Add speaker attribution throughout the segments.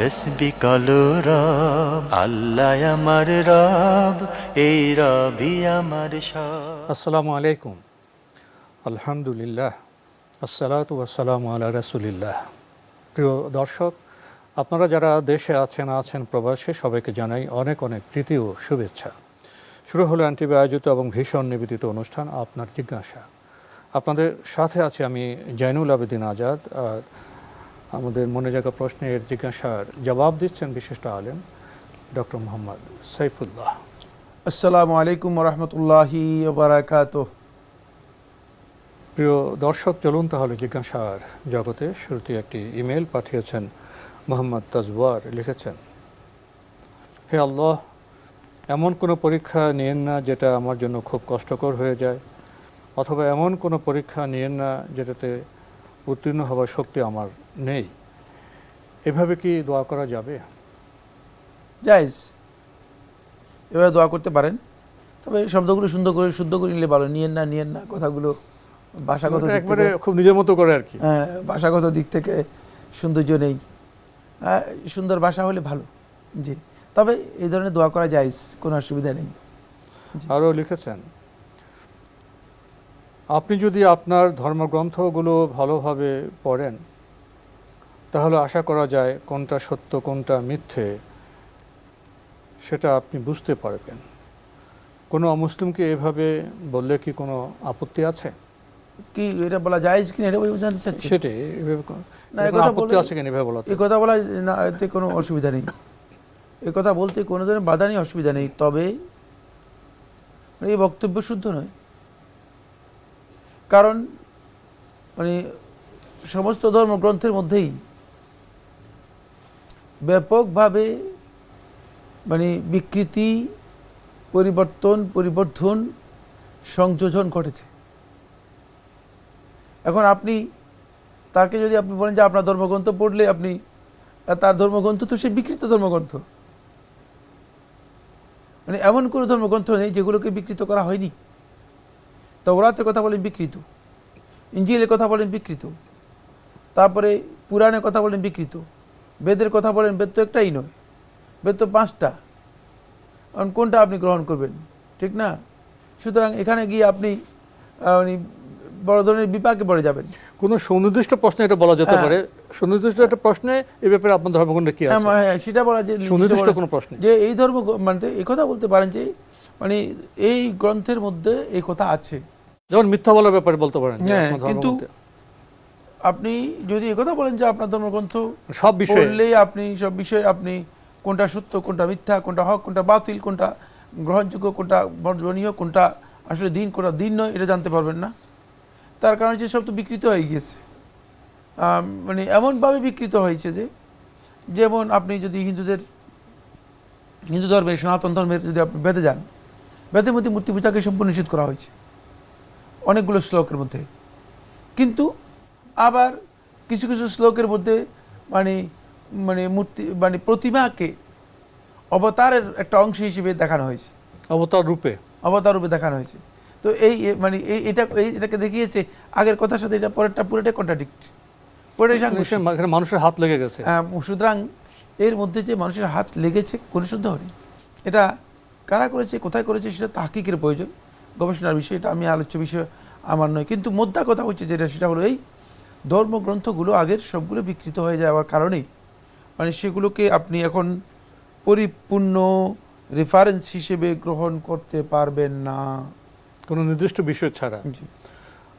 Speaker 1: তসবি রব, আল্লাহ আমার রব, এই রবি আমার সব।
Speaker 2: আসসালামু আলাইকুম। আলহামদুলিল্লাহ, আসসালাতু আসসালামু আলা রাসুলিল্লাহ। প্রিয় দর্শক, আপনারা যারা দেশে আছেন আছেন প্রবাসে, সবাইকে জানাই অনেক অনেক প্রীতি ও শুভেচ্ছা। শুরু হলো অ্যান্টিভি আয়োজিত এবং ভীষণ নিবেদিত অনুষ্ঠান, আপনার জিজ্ঞাসা। আপনাদের সাথে আছে আমি জাইনুল আবেদিন আজাদ, আর আমাদের মনে জায়গা প্রশ্নের জিজ্ঞাসার জবাব দিচ্ছেন বিশিষ্ট আলেম ডক্টর মোহাম্মদ সাইফুল্লাহ।
Speaker 3: আসসালামু আলাইকুম রহমতুল্লাহি বারাকাত
Speaker 2: প্রিয় দর্শক চলুন তাহলে জিজ্ঞাসার জগতে শুরুতে একটি ইমেল পাঠিয়েছেন মোহাম্মদ তাজওয়ার লিখেছেন। হে আল্লাহ এমন কোনো পরীক্ষা নিয়েন না যেটা আমার জন্য খুব কষ্টকর হয়ে যায় অথবা এমন কোনো পরীক্ষা নিয়েন না যেটাতে উত্তীর্ণ হবার শক্তি আমার নেই। এভাবে কি দোয়া করা যাবে?
Speaker 3: জাইজ এভাবে দোয়া করতে পারেন। তবে শব্দগুলো সুন্দর করে শুদ্ধ করে নিলে ভালো। নিয়েন না নিয়েন না। কথাগুলো ভাষাগত
Speaker 2: একবারে খুব নিজের মতো করে আর কি।
Speaker 3: হ্যাঁ, ভাষাগত দিক থেকে সৌন্দর্য নেই। হ্যাঁ, সুন্দর ভাষা হলে ভালো। জি। তবে এই ধরনের দোয়া করা যায় কোনো অসুবিধা নেই।
Speaker 2: আরও লিখেছেন আপনি যদি আপনার ধর্মগ্রন্থগুলো ভালোভাবে পড়েন তাহলে আশা করা যায় কোনটা সত্য কোনটা মিথ্যে সেটা আপনি বুঝতে পারবেন। কোনো অমুসলিমকে এভাবে বললে কি কোনো আপত্তি আছে?
Speaker 3: কি এটা বলা যায় কিনা এটা ওই জানতে চাচ্ছি।
Speaker 2: সেটাই
Speaker 3: না,
Speaker 2: আপত্তি আছে কিনা এভাবে বলা
Speaker 3: এই কথা বলা না এতে কোনো অসুবিধা নেই। এ কথা বলতে কোনো ধরনের বাধা নেই অসুবিধা নেই। তবে এই বক্তব্য শুদ্ধ নয়। কারণ মানে সমস্ত ধর্মগ্রন্থের মধ্যেই ব্যাপকভাবে মানে বিকৃতি, পরিবর্তন, পরিবর্ধন, সংযোজন ঘটেছে। এখন আপনি, তাকে যদি আপনি বলেন যে আপনার ধর্মগ্রন্থ পড়লে আপনি তার ধর্মগ্রন্থ তো সে বিকৃত ধর্মগ্রন্থ। মানে এমন কোনো ধর্মগ্রন্থ নেই যেগুলোকে বিকৃত করা হয়নি। তওরাতের কথা বলেন বিকৃত ইঞ্জিলের কথা বলেন বিকৃত তারপরে পুরাণের কথা বলেন বিকৃত বেদের কথা বলেন বেদ তো একটাই নয় বেদ তো পাঁচটা। কারণ কোনটা আপনি গ্রহণ করবেন? ঠিক না? সুতরাং এখানে গিয়ে আপনি বড় ধরনের বিপাকে পড়ে যাবেন।
Speaker 2: কোনো সুনির্দিষ্ট প্রশ্নে এটা বলা যেতে
Speaker 3: হ্যাঁ।
Speaker 2: পারে। সুনির্দিষ্ট একটা প্রশ্নে এ ব্যাপারে আপনার ধর্মগ্রন্থ কি
Speaker 3: হ্যাঁ,
Speaker 2: আছে?
Speaker 3: মা- হ্যাঁ, সেটা বলা যে
Speaker 2: সুনির্দিষ্ট কোনো প্রশ্ন।
Speaker 3: যে এই ধর্ম মানে এই কথা বলতে পারেন যে মানে এই গ্রন্থের মধ্যে এই কথা আছে।
Speaker 2: যেমন মিথ্যা বলার ব্যাপারে বলতে পারেন
Speaker 3: হ্যাঁ, কিন্তু আপনি যদি কথা বলেন যে আপনার ধর্মগ্রন্থ
Speaker 2: সব বিষয়ে।
Speaker 3: পড়লেই আপনি সব বিষয়ে আপনি কোনটা সত্য কোনটা মিথ্যা কোনটা হক কোনটা বাতিল কোনটা গ্রহণযোগ্য কোনটা বর্জনীয় কোনটা আসলে দিন কোনটা দিন নয় এটা জানতে পারবেন না। তার কারণ হচ্ছে সব তো বিকৃত হয়ে গিয়েছে। মানে এমনভাবে বিকৃত হয়েছে যে যেমন আপনি যদি হিন্দুদের হিন্দু ধর্মের সনাতন ধর্মের যদি আপনি বেঁধে যান বেদের মধ্যে মূর্তি পূজাকে সম্পূর্ণ নিষেধ করা হয়েছে। অনেকগুলো শ্লোকের মধ্যে। কিন্তু আবার কিছু কিছু শ্লোকের মধ্যে মানে মানে মূর্তি মানে প্রতিমাকে অবতারের একটা অংশ হিসেবে দেখানো হয়েছে।
Speaker 2: অবতার রূপে।
Speaker 3: অবতার রূপে দেখানো হয়েছে। তো এই মানে এই এটা এই এটাকে দেখিয়েছে আগের কথার সাথে এটা পরেরটা পুরোটাই কন্ট্রাডিক্ট
Speaker 2: মানুষের- হাত লেগে গেছে।
Speaker 3: আহ, সুতরাং এর মধ্যে যে মানুষের হাত লেগেছে কোনো সন্দেহ নেই। এটা কারা করেছে কোথায় করেছে সেটা তাহকিকের প্রয়োজন। গবেষণার বিষয় এটা আমি আলোচ্য বিষয় আমার নয়। কিন্তু মোদ্দা কথা হচ্ছে যেটা সেটা হলো এই ধর্মগ্রন্থগুলো আগের সবগুলো বিকৃত হয়ে যাওয়ার কারণেই। মানে সেগুলোকে আপনি এখন পরিপূর্ণ রেফারেন্স হিসেবে গ্রহণ করতে পারবেন না।
Speaker 2: কোনো নির্দিষ্ট বিষয় ছাড়া।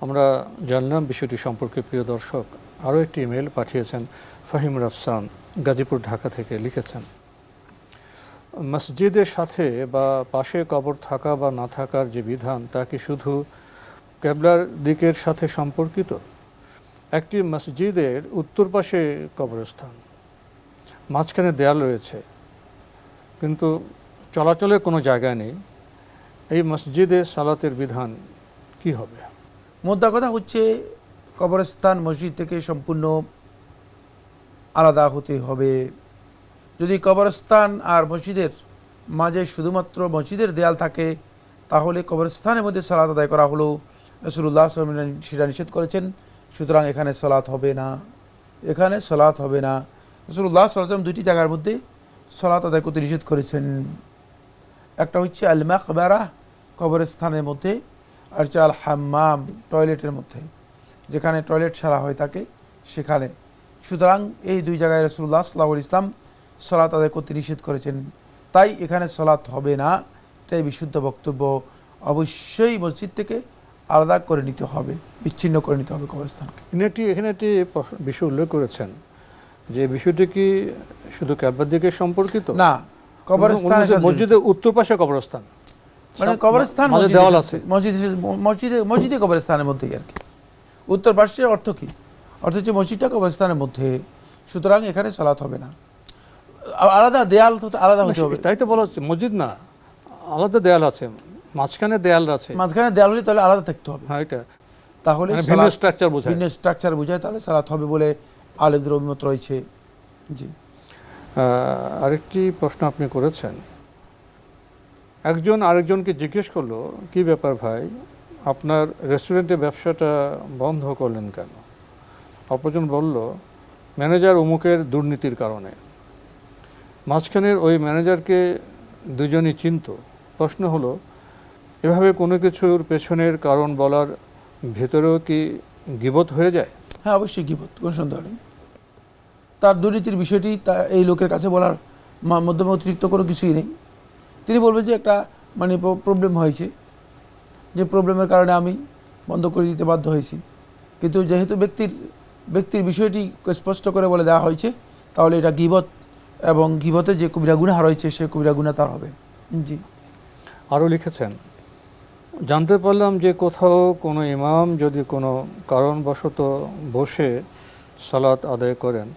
Speaker 2: আমরা জানলাম বিষয়টি সম্পর্কে প্রিয় দর্শক। আরও একটি ইমেল পাঠিয়েছেন ফাহিম রাফসান গাজীপুর ঢাকা থেকে লিখেছেন। মসজিদের সাথে বা পাশে কবর থাকা বা না থাকার যে বিধান, তা কি শুধু কেবলার দিকের সাথে সম্পর্কিত? একটি মসজিদের উত্তর পাশে কবরস্থান, মাঝখানে দেয়াল রয়েছে, কিন্তু চলাচলের কোনো জায়গা নেই। এই মসজিদে সালাতের বিধান কি হবে?
Speaker 3: মোদ্দা কথা হচ্ছে, কবরস্থান মসজিদ থেকে সম্পূর্ণ আলাদা হতে হবে। যদি কবরস্থান আর মসজিদের মাঝে শুধুমাত্র মসজিদের দেয়াল থাকে, তাহলে কবরস্থানের মধ্যে সলাৎ আদায় করা হলো। রসুল্লাহ সেটা নিষেধ করেছেন, সুতরাং এখানে সলাৎ হবে না। এখানে সলাৎ হবে না। রসুল্লাহ সাল্লাম দুটি জায়গার মধ্যে সলাৎ আদায় করতে নিষেধ করেছেন। একটা হচ্ছে আল মাকবারা কবরস্থানের মধ্যে, আর হচ্ছে আল হাম্মাম টয়লেটের মধ্যে। যেখানে টয়লেট সারা হয়ে থাকে সেখানে। সুতরাং এই দুই জায়গায় রসুল্লাহ সাল্লাহ ইসলাম সলাৎ আদায় করতে নিষেধ করেছেন। তাই এখানে সলাৎ হবে না। এটাই বিশুদ্ধ বক্তব্য। অবশ্যই মসজিদ থেকে আলাদা করে নিতে হবে বিচ্ছিন্ন করে নিতে হবে কবরস্থানকে।
Speaker 2: একটি এখানে একটি বিষয় উল্লেখ করেছেন যে বিষয়টি কি শুধু ক্যাবার দিকে সম্পর্কিত?
Speaker 3: না কবরস্থান
Speaker 2: মসজিদের উত্তর পাশে কবরস্থান।
Speaker 3: মানে কবরস্থান
Speaker 2: দেওয়াল আছে।
Speaker 3: মসজিদ মসজিদে মসজিদে কবরস্থানের মধ্যেই আর কি। উত্তর পাশের অর্থ কি? অর্থ হচ্ছে মসজিদটা কবরস্থানের মধ্যে। সুতরাং এখানে সলাৎ হবে না। আলাদা দেয়াল তো আলাদা হতে হবে।
Speaker 2: তাই তো বলা হচ্ছে মসজিদ না আলাদা দেয়াল আছে মাঝখানে দেয়াল আছে।
Speaker 3: মাঝখানে দেয়াল হলে তাহলে আলাদা থাকতে হবে।
Speaker 2: হ্যাঁ এটা।
Speaker 3: তাহলে
Speaker 2: মানে ভিন্ন স্ট্রাকচার বোঝায়।
Speaker 3: ভিন্ন স্ট্রাকচার বোঝায় তাহলে সালাত হবে বলে আলেমদের অভিমত রয়েছে। জি।
Speaker 2: আরেকটি প্রশ্ন আপনি করেছেন। একজন আরেকজনকে জিজ্ঞেস করল কি ব্যাপার ভাই আপনার রেস্টুরেন্টে ব্যবসাটা বন্ধ করলেন কেন? অপরজন বলল ম্যানেজার অমুকের দুর্নীতির কারণে। মাঝখানের ওই ম্যানেজারকে দুজনই চিনত। প্রশ্ন হলো, এভাবে কোনো কিছুর পেছনের কারণ বলার ভেতরেও কি গিবত হয়ে যায়?
Speaker 3: হ্যাঁ অবশ্যই কি কোনো সন্দেহ নেই। তার দুর্নীতির বিষয়টি তা, এই লোকের কাছে বলার মাধ্যমে অতিরিক্ত কোনো কিছুই নেই। তিনি বলবেন যে একটা মানে প্রবলেম হয়েছে, যে প্রবলেমের কারণে আমি বন্ধ করে দিতে বাধ্য হয়েছি। কিন্তু যেহেতু ব্যক্তির ব্যক্তির বিষয়টি স্পষ্ট করে বলে দেওয়া হয়েছে, তাহলে এটা গিবত এবং গিবতে যে কবিরা গুণা রয়েছে সে কবিরা গুণা তার হবে। জি।
Speaker 2: আরও লিখেছেন জানতে পারলাম যে কোথাও কোনো ইমাম যদি কোনো কারণবশত বসে সালাত আদায় করেন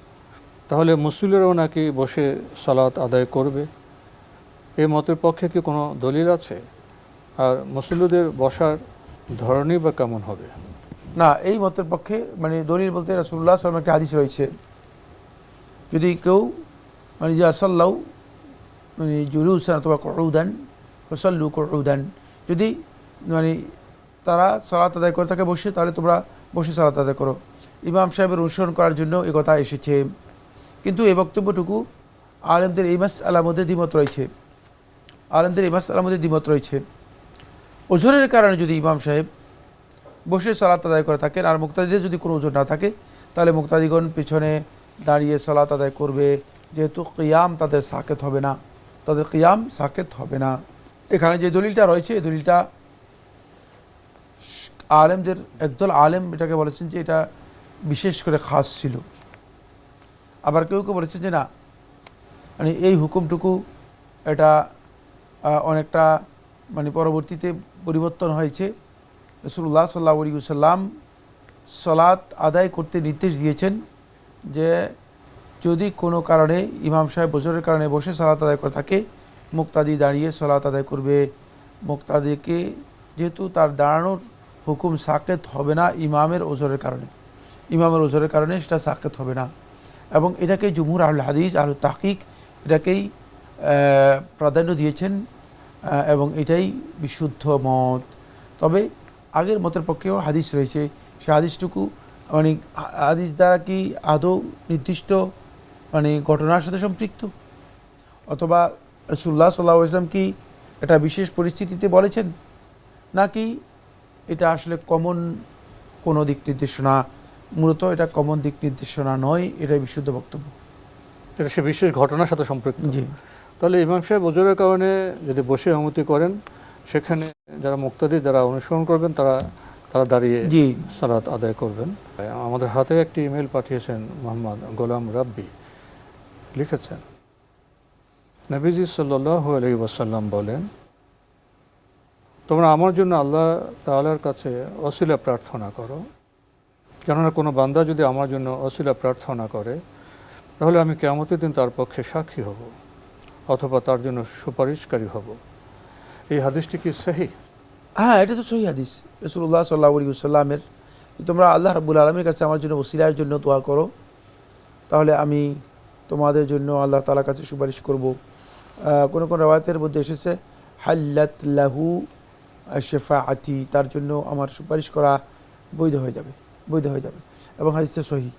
Speaker 2: তাহলে মুসলিরাও নাকি বসে সালাত আদায় করবে? এই মতের পক্ষে কি কোনো দলিল আছে? আর মুসলিমদের বসার ধরনই বা কেমন হবে?
Speaker 3: না এই মতের পক্ষে মানে দলিল বলতে রাসুল্লাহ সাল্লাম একটা হাদিস রয়েছে। যদি কেউ মানে যে আসাল্লাউ মানে জুলুসান অথবা করউদান হসল্লু করউদান যদি মানে তারা সালাত আদায় করে থাকে বসে, তাহলে তোমরা বসে সালাত আদায় করো। ইমাম সাহেবের অনুসরণ করার জন্য এ কথা এসেছে। কিন্তু এই বক্তব্যটুকু আলেমদের এই মাস দ্বিমত রয়েছে। আলেমদের এই মাস আলার দ্বিমত রয়েছে। ওজনের কারণে যদি ইমাম সাহেব বসে সালাত আদায় করে থাকেন, আর মুক্তাদিদের যদি কোনো ওজন না থাকে, তাহলে মুক্তাদিগণ পিছনে দাঁড়িয়ে সালাত আদায় করবে। যেহেতু কিয়াম তাদের সাকেত হবে না, তাদের কিয়াম সাকেত হবে না। এখানে যে দলিলটা রয়েছে, এই দলিলটা আলেমদের, একদল আলেম এটাকে বলেছেন যে এটা বিশেষ করে খাস ছিল। আবার কেউ কেউ বলেছেন যে না মানে এই হুকুমটুকু এটা অনেকটা মানে পরবর্তীতে পরিবর্তন হয়েছে। রসুল্লাহ সাল্লাহ আলী সাল্লাম সলাৎ আদায় করতে নির্দেশ দিয়েছেন যে যদি কোনো কারণে ইমাম সাহেব বজরের কারণে বসে সলাৎ আদায় করে থাকে, মুক্তাদি দাঁড়িয়ে সলাৎ আদায় করবে। মুক্তাদিকে যেহেতু তার দাঁড়ানোর হুকুম সাকেত হবে না ইমামের ওজরের কারণে। ইমামের ওজরের কারণে সেটা সাকেত হবে না। এবং এটাকে জুমুর আহুল হাদিস আহুল তাহকিক এটাকেই প্রাধান্য দিয়েছেন এবং এটাই বিশুদ্ধ মত। তবে আগের মতের পক্ষেও হাদিস রয়েছে। সে হাদিসটুকু মানে হাদিস দ্বারা কি আদৌ নির্দিষ্ট মানে ঘটনার সাথে সম্পৃক্ত। অথবা রসুল্লাহ সাল্লাহ ইসলাম কি এটা বিশেষ পরিস্থিতিতে বলেছেন? নাকি এটা আসলে কমন কোনো দিক নির্দেশনা? মূলত এটা কমন দিক নির্দেশনা নয় এটাই বিশুদ্ধ বক্তব্য।
Speaker 2: এটা সে বিশেষ ঘটনার সাথে সম্পৃক্ত।
Speaker 3: জি।
Speaker 2: তাহলে ইমাম সাহেব ওজোরের কারণে যদি বসে অনুমতি করেন সেখানে যারা মুক্তাদি যারা অনুসরণ করবেন তারা তারা দাঁড়িয়ে
Speaker 3: জি।
Speaker 2: সালাত আদায় করবেন। আমাদের হাতে একটি ইমেল পাঠিয়েছেন মোহাম্মদ গোলাম রাব্বি। লিখেছেন। নবীজি সাল্লাহ ওয়াসাল্লাম বলেন, তোমরা আমার জন্য আল্লাহ তাআলার কাছে অশিলা প্রার্থনা করো। কেননা কোনো বান্দা যদি আমার জন্য অশিলা প্রার্থনা করে, তাহলে আমি কেমতের দিন তার পক্ষে সাক্ষী হব অথবা তার জন্য সুপারিশকারী হব। এই হাদিসটি কি সহি?
Speaker 3: হ্যাঁ এটা তো সহি হাদিস। রসুল্লাহ সাল্লাহ আলী সাল্লামের তোমরা আল্লাহ রাবুল আলমীর কাছে আমার জন্য ওসিলার জন্য দোয়া করো, তাহলে আমি তোমাদের জন্য আল্লাহ তালার কাছে সুপারিশ করব। কোনো কোনো রাবাতের মধ্যে এসেছে হাল্লাত লাহু শেফা আতি তার জন্য আমার সুপারিশ করা বৈধ হয়ে যাবে বৈধ হয়ে যাবে। এবং হাদিসটা সহি।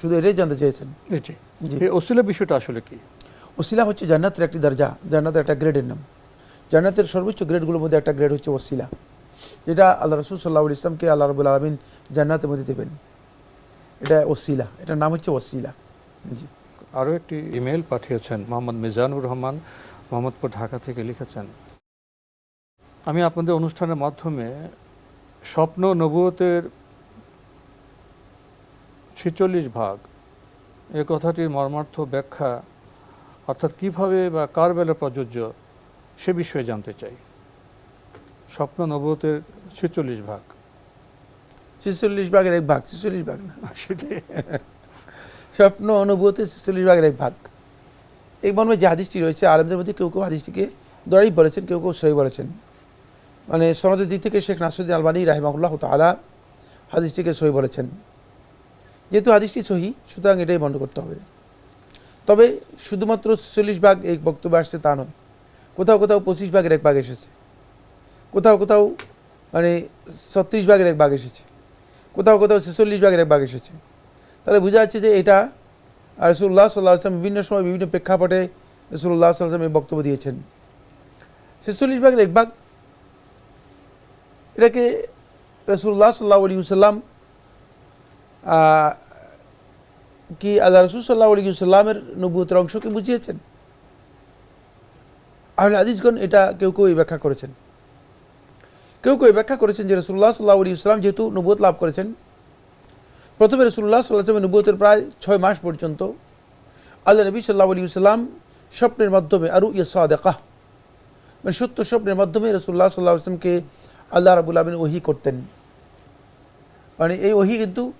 Speaker 3: শুধু এটাই জানতে চেয়েছেন।
Speaker 2: অসিলা বিষয়টা আসলে কি?
Speaker 3: ওসিলা হচ্ছে জান্নাতের একটি দরজা জান্নাতের একটা গ্রেডের নাম। জান্নাতের সর্বোচ্চ গ্রেডগুলোর মধ্যে একটা গ্রেড হচ্ছে ওসিলা যেটা আল্লাহ রসুল সাল্লাহ ইসলামকে আল্লাহ রবুল আলমিন জান্নাতের মধ্যে দেবেন। এটা ওসিলা এটার নাম হচ্ছে ওসিলা। জি।
Speaker 2: আরও একটি ইমেল পাঠিয়েছেন মোহাম্মদ মিজানুর রহমান মোহাম্মদপুর ঢাকা থেকে লিখেছেন আমি আপনাদের অনুষ্ঠানের মাধ্যমে স্বপ্ন নবুয়তের ছিচল্লিশ ভাগ এ কথাটির মর্মার্থ ব্যাখ্যা অর্থাৎ কীভাবে বা কার বেলা প্রযোজ্য সে বিষয়ে জানতে চাই। স্বপ্ন নবুয়তের ছিচল্লিশ ভাগ।
Speaker 3: ছেচল্লিশ ভাগের এক ভাগ ছেচল্লিশ ভাগ না।
Speaker 2: সেটাই।
Speaker 3: স্বপ্ন, অনুভূতি ছেচল্লিশ ভাগের এক ভাগ। এই মর্মে যে হাদিসটি রয়েছে, আলমদের মধ্যে কেউ কেউ হাদিসটিকে দড়াই বলেছেন, কেউ কেউ সহি বলেছেন। মানে সনদের দিক থেকে শেখ নাসুদ্দিন আলবানী রাহিমাহুল্লাহ তালা হাদিসটিকে সহি বলেছেন। যেহেতু হাদিসটি সহি, সুতরাং এটাই বন্ধ করতে হবে। তবে শুধুমাত্র চল্লিশ ভাগ এই বক্তব্য আসছে তা নয়, কোথাও কোথাও পঁচিশ ভাগের এক ভাগ এসেছে। কোথাও কোথাও মানে ছত্রিশ ভাগের এক ভাগ এসেছে। কোথাও কোথাও ছেচল্লিশ ভাগের এক ভাগ এসেছে। তাহলে বোঝা যাচ্ছে যে এটা রসুল্লাহ সাল্লাহ আসলাম বিভিন্ন সময় বিভিন্ন প্রেক্ষাপটে রসুল্লাহ সাল্লাম এই বক্তব্য দিয়েছেন। ছেচল্লিশ ভাগের এক ভাগ এটাকে রসুল্লাহ সাল্লাহ আলী সাল্লাম কি আল্লাহ রসুল সাল্লাহ আলী সাল্লামের অংশকে বুঝিয়েছেন? আহলে হাদিসগণ এটা কেউ কেউ ব্যাখ্যা করেছেন। কেউ কেউ ব্যাখ্যা করেছেন যে রসুল্লাহ সাল্লাহ আলী ইসলাম যেহেতু নবুয়ত লাভ করেছেন প্রথমে রসুল্লাহ সাল্লাহ সাল্লামের নবুয়তের প্রায় ছয় মাস পর্যন্ত আল্লাহ নবী সাল্লাহ আলী সাল্লাম স্বপ্নের মাধ্যমে আরু ইসাদেকা মানে সত্য স্বপ্নের মাধ্যমে রসুল্লাহ সাল্লাহ আসলামকে আল্লাহ রাবুল আলমিন ওহি করতেন। মানে এই ওহি কিন্তু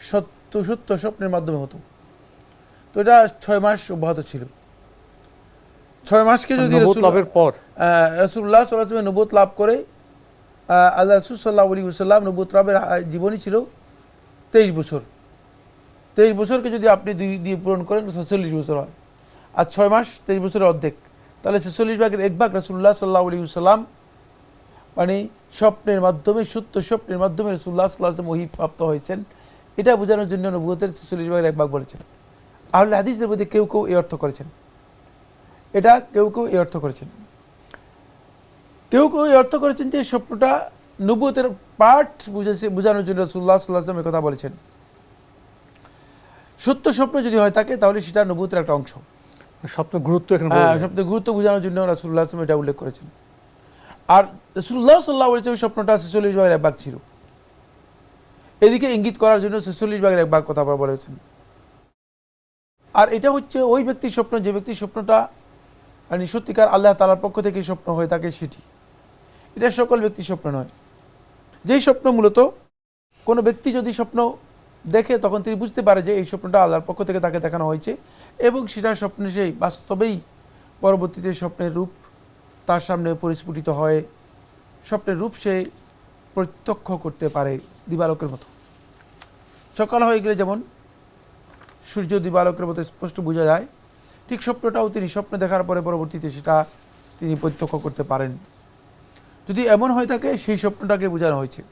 Speaker 3: সত্য সত্য স্বপ্নের মাধ্যমে হতো। তো এটা ছয় মাস অব্যাহত ছিল। ছয় মাসকে যদি
Speaker 2: লাভের পর।
Speaker 3: রসুল্লাহ সাল্লাহ নবুত লাভ করে আল্লাহ রসুল সাল্লাহ আলী সাল্লাম নবুত লাভের আহ, জীবনী ছিল তেইশ বছর। তেইশ বছরকে যদি আপনি দুই দিয়ে পূরণ করেন ছেচল্লিশ বছর হয়। আর ছয় মাস, তেইশ বছরের অর্ধেক। তাহলে ছেচল্লিশ ভাগের এক ভাগ রসুল্লাহ সাল্লাহ আলী সাল্লাম মানে স্বপ্নের মাধ্যমে, সত্য স্বপ্নের মাধ্যমে রসুল্লাহ সাল্লাহ ওহি প্রাপ্ত হয়েছেন। এটা বোঝানোর জন্য নবুয়তের ছেচল্লিশ ভাগের এক ভাগ বলেছেন। আহলে হাদিসদের মধ্যে কেউ কেউ এই অর্থ করেছেন। এটা কেউ কেউ এই অর্থ করেছেন। কেউ কেউ এই অর্থ করেছেন যে স্বপ্নটা নবুয়তের পাঠ বুঝেছে বোঝানোর জন্য রসুল্লাহ সাল্লাহ আসলাম কথা বলেছেন। সত্য স্বপ্ন যদি হয় থাকে তাহলে সেটা নবুয়তের একটা অংশ।
Speaker 2: স্বপ্ন গুরুত্ব এখানে
Speaker 3: হ্যাঁ, স্বপ্নের গুরুত্ব বোঝানোর জন্য রাসুল্লাহ আসলাম এটা উল্লেখ করেছেন। আর রসুল্লাহ সাল্লাহ বলেছে ওই স্বপ্নটা ছেচল্লিশ ভাগের এক ভাগ ছিল। এদিকে ইঙ্গিত করার জন্য ছেচল্লিশ ভাগের এক ভাগ কথা বলেছেন। আর এটা হচ্ছে ওই ব্যক্তির স্বপ্ন যে ব্যক্তির স্বপ্নটা মানে সত্যিকার আল্লাহ তালার পক্ষ থেকে স্বপ্ন হয়ে থাকে সেটি। এটা সকল ব্যক্তির স্বপ্ন নয়। যেই স্বপ্ন মূলত, কোনো ব্যক্তি যদি স্বপ্ন দেখে, তখন তিনি বুঝতে পারে যে এই স্বপ্নটা আল্লাহর পক্ষ থেকে তাকে দেখানো হয়েছে এবং সেটা স্বপ্নে সেই বাস্তবেই পরবর্তীতে স্বপ্নের রূপ তার সামনে পরিস্ফুটিত হয়, স্বপ্নের রূপ সে প্রত্যক্ষ করতে পারে দিবালোকের মতো। সকাল হয়ে গেলে যেমন সূর্য দিবালোকের মতো স্পষ্ট বোঝা যায়, ঠিক স্বপ্নটাও তিনি স্বপ্ন দেখার পরে পরবর্তীতে সেটা তিনি প্রত্যক্ষ করতে পারেন। যদি এমন হয়ে থাকে সেই স্বপ্নটাকে বোঝানো হয়েছে।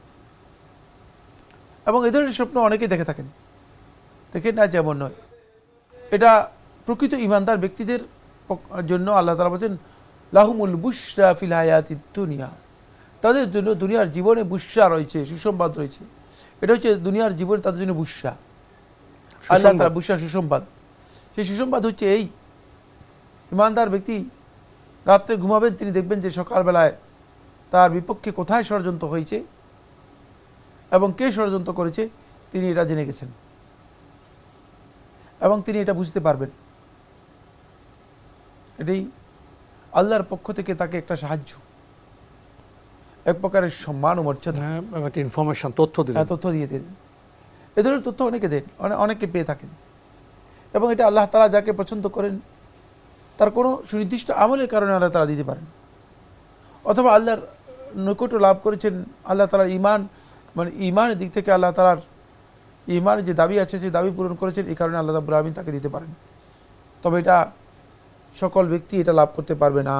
Speaker 3: এবং এ ধরনের স্বপ্ন অনেকেই দেখে থাকেন। দেখেন না যেমন নয়। এটা প্রকৃত ইমানদার ব্যক্তিদের জন্য আল্লাহ তালা বলছেন লাহুমুল বুসরা ফিল হায়াতি দুনিয়া। তাদের জন্য দুনিয়ার জীবনে বুসা রয়েছে সুসংবাদ রয়েছে। এটা হচ্ছে দুনিয়ার জীবনে তাদের জন্য বুসা আল্লাহ। তালা বুসা সুসংবাদ। সেই সুসংবাদ হচ্ছে এই। ইমানদার ব্যক্তি রাত্রে ঘুমাবেন তিনি দেখবেন যে সকালবেলায় তার বিপক্ষে কোথায় ষড়যন্ত্র হয়েছে এবং কে ষড়যন্ত্র করেছে তিনি এটা জেনে গেছেন। এবং তিনি এটা বুঝতে পারবেন। এটাই আল্লাহর পক্ষ থেকে তাকে একটা সাহায্য। এক প্রকারের সম্মান ও মর্যাদা।
Speaker 2: হ্যাঁ একটা ইনফরমেশন তথ্য দিলেন।
Speaker 3: হ্যাঁ, তথ্য দিয়ে দেন এ ধরনের তথ্য অনেকে দেন অনে- অনেকে পেয়ে থাকেন। এবং এটা আল্লাহ তালা যাকে পছন্দ করেন তার কোনো সুনির্দিষ্ট আমলের কারণে আল্লাহ তালা দিতে পারেন। অথবা আল্লাহর নৈকট্য লাভ করেছেন আল্লাহ তালার ইমান মানে ইমানের দিক থেকে আল্লাহ তালার ইমানের যে দাবি আছে সেই দাবি পূরণ করেছেন এই কারণে আল্লাহ রাব্বুল আলমিন তাকে দিতে পারেন। তবে এটা সকল ব্যক্তি এটা লাভ করতে পারবে না।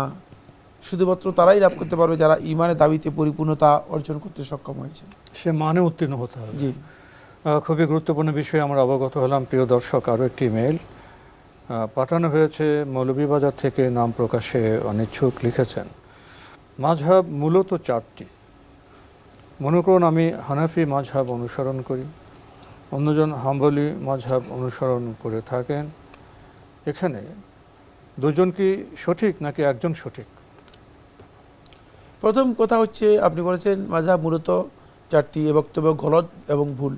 Speaker 3: শুধুমাত্র তারাই লাভ করতে পারবে যারা ইমানের দাবিতে পরিপূর্ণতা অর্জন করতে সক্ষম হয়েছে।
Speaker 2: সে মানে উত্তীর্ণ হতে হবে।
Speaker 3: জি।
Speaker 2: খুবই গুরুত্বপূর্ণ বিষয়ে আমরা অবগত হলাম। প্রিয় দর্শক আরও একটি মেল পাঠানো হয়েছে মৌলভীবাজার থেকে নাম প্রকাশে অনিচ্ছুক লিখেছেন। মাঝহাব মূলত চারটি। মনে করুন আমি হানাফি মাঝহাব অনুসরণ করি। অন্যজন হাম্বলি মাঝহাব অনুসরণ করে থাকেন। এখানে দুজন কি সঠিক নাকি একজন সঠিক?
Speaker 3: প্রথম কথা হচ্ছে, আপনি বলেছেন মাঝাব মূলত চারটি, এ বক্তব্য গলত এবং ভুল।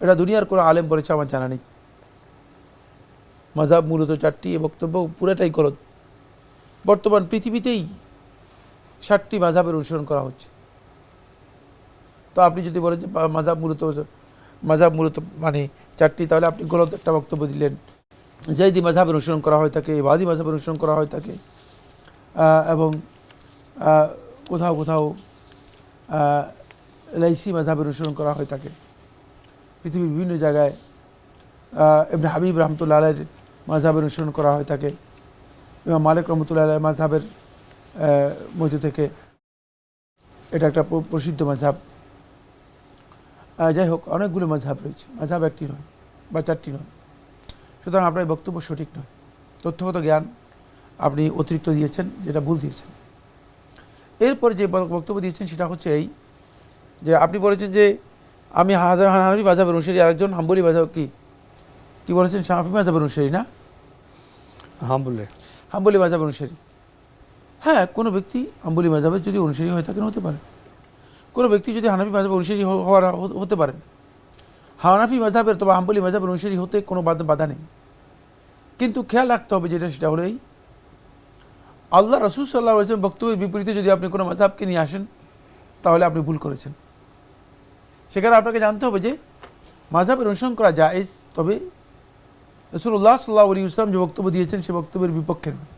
Speaker 3: এটা দুনিয়ার কোনো আলেম বলেছে, আমার জানা নেই। মাঝাব মূলত চারটি, এ বক্তব্য পুরোটাই গলত বর্তমান পৃথিবীতেই ষাটটি মাঝাবের অনুসরণ করা হচ্ছে। তো আপনি যদি বলেন যে মাঝাব মূলত মাঝাব মূলত মানে চারটি, তাহলে আপনি গলত একটা বক্তব্য দিলেন। জাইদি মাঝাবের অনুসরণ করা হয় থাকে বাদি মাঝাবের অনুসরণ করা হয় থাকে এবং কোথাও কোথাও লাইসি মাঝাবের অনুসরণ করা হয়ে থাকে পৃথিবীর বিভিন্ন জায়গায় ইবনে হাবিব রহমতুল্লাহ আলের মাঝাবের অনুসরণ করা হয়ে থাকে ইমাম মালিক রহমতুল্লাহ মাঝাবের আহ, মধ্য থেকে এটা একটা প্রসিদ্ধ মাঝাব আহ, যাই হোক অনেকগুলো মাঝাব রয়েছে। মাঝাব একটি নয় বা চারটি নয়। সুতরাং আপনার বক্তব্য সঠিক নয়। তথ্যগত জ্ঞান আপনি অতিরিক্ত দিয়েছেন যেটা ভুল দিয়েছেন। এরপর যে বক্তব্য দিয়েছেন সেটা হচ্ছে এই যে আপনি বলেছেন যে আমি হাজার হানাফি বাজাবের অনুসারী আরেকজন হাম্বলি বাজাব কি? কি বলেছেন? শাহি মাঝাবের অনুসারী না?
Speaker 2: হাম্বলে।
Speaker 3: হাম্বলি মাজাবের অনুসারী। হ্যাঁ কোনো ব্যক্তি হাম্বলি মাজাবের যদি অনুসারী হয়ে থাকেন, হতে পারে। কোনো ব্যক্তি যদি হানাফি মাজাবের অনুসারী হওয়ার হতে পারেন। হানাফি মাজাবের তবে হাম্বলি মাজাবের অনুসারী হতে কোনো বাধা নেই। কিন্তু খেয়াল রাখতে হবে যেটা, সেটা হলো এই। আল্লাহ রসুল সাল্লাহ আসলাম বক্তব্যের বিপরীতে যদি আপনি কোনো মাজাবকে নিয়ে আসেন, তাহলে আপনি ভুল করেছেন। সেখানে আপনাকে জানতে হবে যে মাঝাবের অনুসরণ করা জায়েজ, তবে রসুল্লাহ সাল্লাহ আলী ইসলাম যে বক্তব্য দিয়েছেন সে বক্তব্যের বিপক্ষে নয়।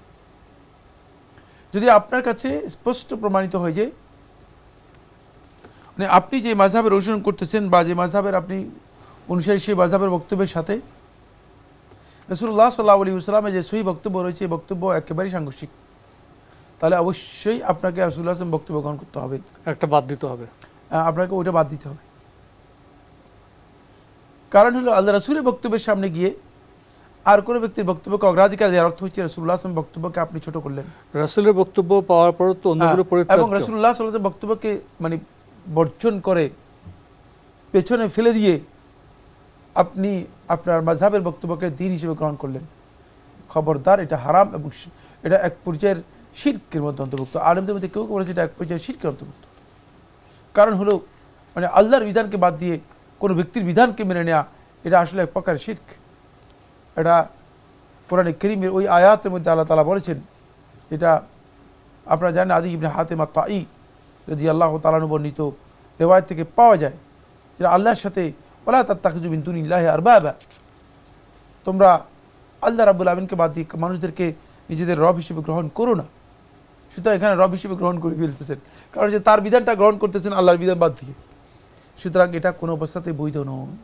Speaker 3: যদি আপনার কাছে স্পষ্ট প্রমাণিত হয় যে মানে আপনি যে মাঝাবের অনুসরণ করতেছেন বা যে মাঝাবের আপনি অনুসারী সেই মাঝাবের বক্তব্যের সাথে রসুল্লাহ সাল্লাহ আলী ইসলামের যে সহি বক্তব্য রয়েছে এই বক্তব্য একেবারেই সাংঘর্ষিক। তাহলে অবশ্যই আপনাকে রসুল্লাহ আসলাম বক্তব্য গ্রহণ করতে হবে।
Speaker 2: একটা বাদ দিতে হবে।
Speaker 3: আপনাকে ওইটা বাদ দিতে হবে। কারণ হলো আল্লাহ রসুলের বক্তব্যের সামনে গিয়ে আর কোনো ব্যক্তির বক্তব্যকে অগ্রাধিকার দেওয়ার অর্থ হচ্ছে রসুল্লাহ আসলাম বক্তব্যকে আপনি ছোট করলেন।
Speaker 2: রাসুলের বক্তব্য পাওয়ার পর তো অন্যগুলো
Speaker 3: হ্যাঁ, এবং রসুল্লাহ সাল্লাহ বক্তব্যকে মানে বর্জন করে পেছনে ফেলে দিয়ে আপনি আপনার মাঝহাবের বক্তব্যকে দিন হিসেবে গ্রহণ করলেন। খবরদার এটা হারাম এবং এটা এক পর্যায়ের শির্কের মধ্যে অন্তর্ভুক্ত। আলমদের মধ্যে কেউ কেউ বলেছে এটা এক পর্যায়ের শির্কের অন্তর্ভুক্ত। কারণ হলো মানে আল্লাহর বিধানকে বাদ দিয়ে কোনো ব্যক্তির বিধানকে মেনে নেওয়া এটা আসলে এক প্রকার শির্ক। এটা কোরআনে করিমের ওই আয়াতের মধ্যে আল্লাহ তালা বলেছেন এটা আপনারা জানেন আদি ইবনে হাতেমা তাই যদি আল্লাহ তালানু বর্ণিত রেওয়ায়ত থেকে পাওয়া যায় যেটা আল্লাহর সাথে ওলা তার তাকিজুবিন তুনিল্লাহ আর বাবা তোমরা আল্লাহ রাবুল আমিনকে বাদ দিয়ে মানুষদেরকে নিজেদের রব হিসেবে গ্রহণ করো না। সুতরাং এখানে রব হিসেবে গ্রহণ করে ফেলতেছেন। কারণ যে তার বিধানটা গ্রহণ করতেছেন, আল্লাহর বিধান বাদ দিয়ে। সুতরাং এটা কোনো অবস্থাতেই বৈধ নয়।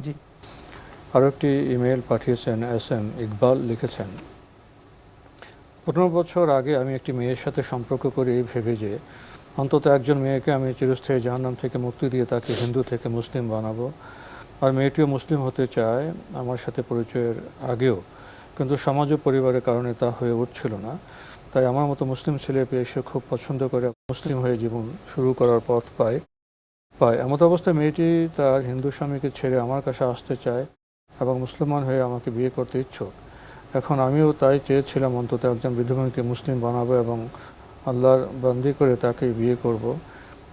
Speaker 3: জি।
Speaker 2: আরও একটি ইমেল পাঠিয়েছেন এস এম ইকবাল লিখেছেন, পনেরো বছর আগে আমি একটি মেয়ের সাথে সম্পর্ক করে ভেবে যে অন্তত একজন মেয়েকে আমি চিরস্থায়ী জাহান্নাম থেকে মুক্তি দিয়ে তাকে হিন্দু থেকে মুসলিম বানাবো। আর মেয়েটিও মুসলিম হতে চায় আমার সাথে পরিচয়ের আগেও। কিন্তু সমাজ ও পরিবারের কারণে তা হয়ে উঠছিল না। তাই আমার মতো মুসলিম ছেলে পেয়ে সে খুব পছন্দ করে মুসলিম হয়ে জীবন শুরু করার পথ পায় পায়। এমত অবস্থায় মেয়েটি তার হিন্দু স্বামীকে ছেড়ে আমার কাছে আসতে চায়। এবং মুসলমান হয়ে আমাকে বিয়ে করতে ইচ্ছুক। এখন আমিও তাই চেয়েছিলাম অন্তত একজন বিধবাকে মুসলিম বানাবো এবং আল্লাহর বন্দি করে তাকে বিয়ে করব।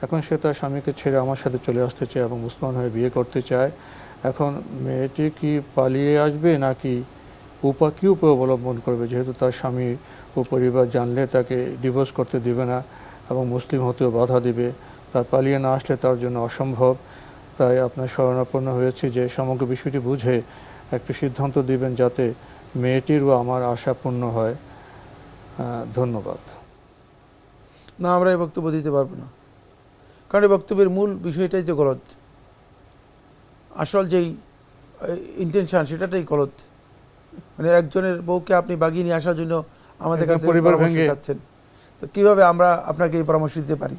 Speaker 2: এখন সে তার স্বামীকে ছেড়ে আমার সাথে চলে আসতে চায় এবং মুসলমান হয়ে বিয়ে করতে চায়। এখন মেয়েটি কি পালিয়ে আসবে নাকি উপা কী উপায় অবলম্বন করবে? যেহেতু তার স্বামী ও পরিবার জানলে তাকে ডিভোর্স করতে দিবে না এবং মুসলিম হতেও বাধা দিবে। তার পালিয়ে না আসলে তার জন্য অসম্ভব। তাই আপনার শরণাপন্ন হয়েছি যে সমগ্র বিষয়টি বুঝে একটি সিদ্ধান্ত দিবেন যাতে মেয়েটিরও আমার আশা পূর্ণ হয়। ধন্যবাদ।
Speaker 3: না আমরা এই বক্তব্য দিতে পারব না। কারণ এই বক্তব্যের মূল বিষয়টাই তো গলত। আসল যেই ইন্টেনশন সেটাটাই গলত। মানে একজনের বউকে আপনি বাগিয়ে নিয়ে আসার জন্য আমাদের কাছে
Speaker 2: পরিবার ভেঙে-
Speaker 3: চাচ্ছেন। তো কীভাবে আমরা আপনাকে এই পরামর্শ দিতে পারি?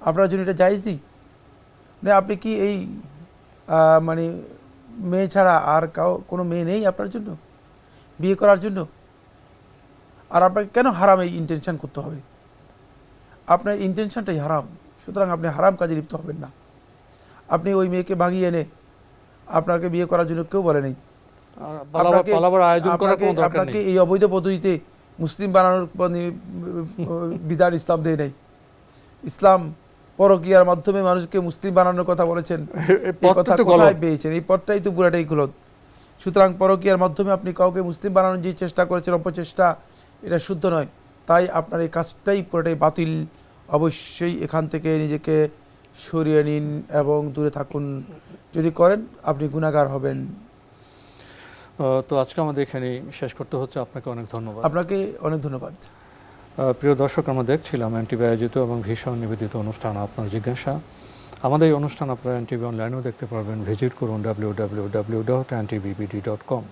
Speaker 3: আপনার জন্য এটা জায়জ দিই? আপনি কি এই মানে মেয়ে ছাড়া আর কাউ কোনো মেয়ে নেই আপনার জন্য? বিয়ে করার জন্য? আর আপনাকে কেন হারাম এই ইন্টেনশন করতে হবে? আপনার ইন্টেনশনটাই হারাম। সুতরাং আপনি হারাম কাজে লিপ্ত হবেন না। আপনি ওই মেয়েকে ভাগিয়ে এনে আপনাকে বিয়ে করার জন্য কেউ বলে নেই। আপনাকে- এই অবৈধ পদ্ধতিতে মুসলিম বানানোর মানে, বিধান ইসলাম দেয় নাই। ইসলাম পরকিয়ার মাধ্যমে মানুষকে মুসলিম বানানোর কথা বলেছেন।
Speaker 2: এই
Speaker 3: কথা কোথায় পেয়েছেন? এই পথটাই তো পুরাটাই গলত সুতরাং পরকিয়ার মাধ্যমে আপনি কাউকে মুসলিম বানানোর যে চেষ্টা করেছেন অপচেষ্টা এটা শুদ্ধ নয়। তাই আপনার এই কাজটাই পুরোটাই বাতিল। অবশ্যই এখান থেকে নিজেকে সরিয়ে নিন এবং দূরে থাকুন। যদি করেন আপনি গুণাগার হবেন।
Speaker 2: তো আজকে আমাদের এখানে শেষ করতে হচ্ছে। আপনাকে অনেক ধন্যবাদ।
Speaker 3: আপনাকে অনেক ধন্যবাদ।
Speaker 2: প্রিয় দর্শক, আমরা দেখছিলাম এনটিভি আয়োজিত এবং ভীষণ নিবেদিত অনুষ্ঠান, আপনার জিজ্ঞাসা। আমাদের এই অনুষ্ঠান আপনারা এনটিভি অনলাইনেও দেখতে পারবেন। ভিজিট করুন W W W dot NTVBD dot com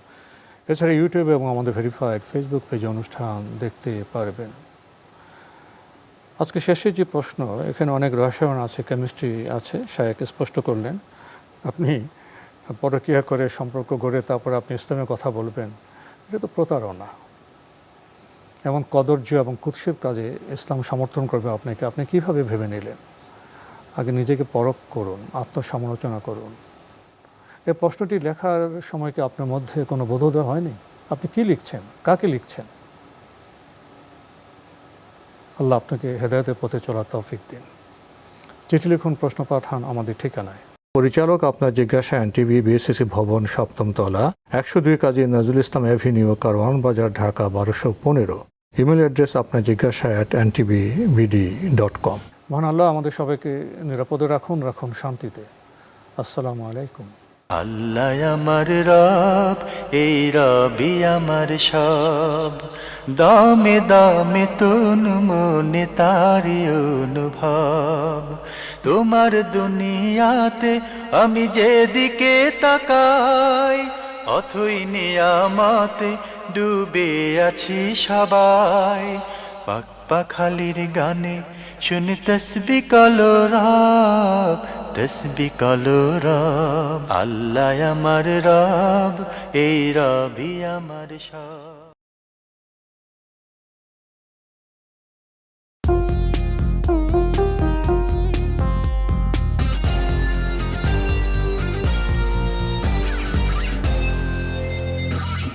Speaker 2: এছাড়া ইউটিউবে এবং আমাদের ভেরিফাইড ফেসবুক পেজে অনুষ্ঠান দেখতে পারবেন। আজকে শেষে যে প্রশ্ন, এখানে অনেক রসায়ন আছে কেমিস্ট্রি আছে, শায়েক স্পষ্ট করলেন। আপনি পরকিয়া করে সম্পর্ক গড়ে তারপর আপনি ইসলামের কথা বলবেন, এটা তো প্রতারণা। এমন কদর্য এবং কুৎসিত কাজে ইসলাম সমর্থন করবে আপনাকে। আপনি কীভাবে ভেবে নিলেন? আগে নিজেকে পরখ করুন, আত্মসমালোচনা করুন। এই প্রশ্নটি লেখার সময় কি আপনার মধ্যে কোনো বোধোদয় হয়নি? আপনি কি লিখছেন? কাকে লিখছেন? আল্লাহ আপনাকে হেদায়তের পথে চলার তৌফিক দিন। চিঠি লিখুন, প্রশ্ন পাঠান আমাদের ঠিকানায়। পরিচালক আপনার জিজ্ঞাসা এনটিভি বিএসসিসি ভবন, সপ্তম তলা, একশো দুই কাজী নজরুল ইসলাম অ্যাভিনিউ কারওয়ান বাজার, ঢাকা, বারোশো পনেরো। ইমেল অ্যাড্রেস আপনার জিজ্ঞাসা at NTV BD dot com মহান আল্লাহ আমাদের সবাইকে নিরাপদে রাখুন রাখুন শান্তিতে। আসসালামু আলাইকুম।
Speaker 1: আল্লাহ আমার রব এই রবি আমার সব। দামে দামে তুন মনে তারি অনুভব। তোমার দুনিয়াতে আমি যেদিকে তাকাই অথই নিয়ামতে ডুবে আছি সবাই। পাক পাখালির গানে শুনে তসবি কলো রাব, তসবি কলো রব। আল্লাহ আমার রব, এই রবি আমার সব।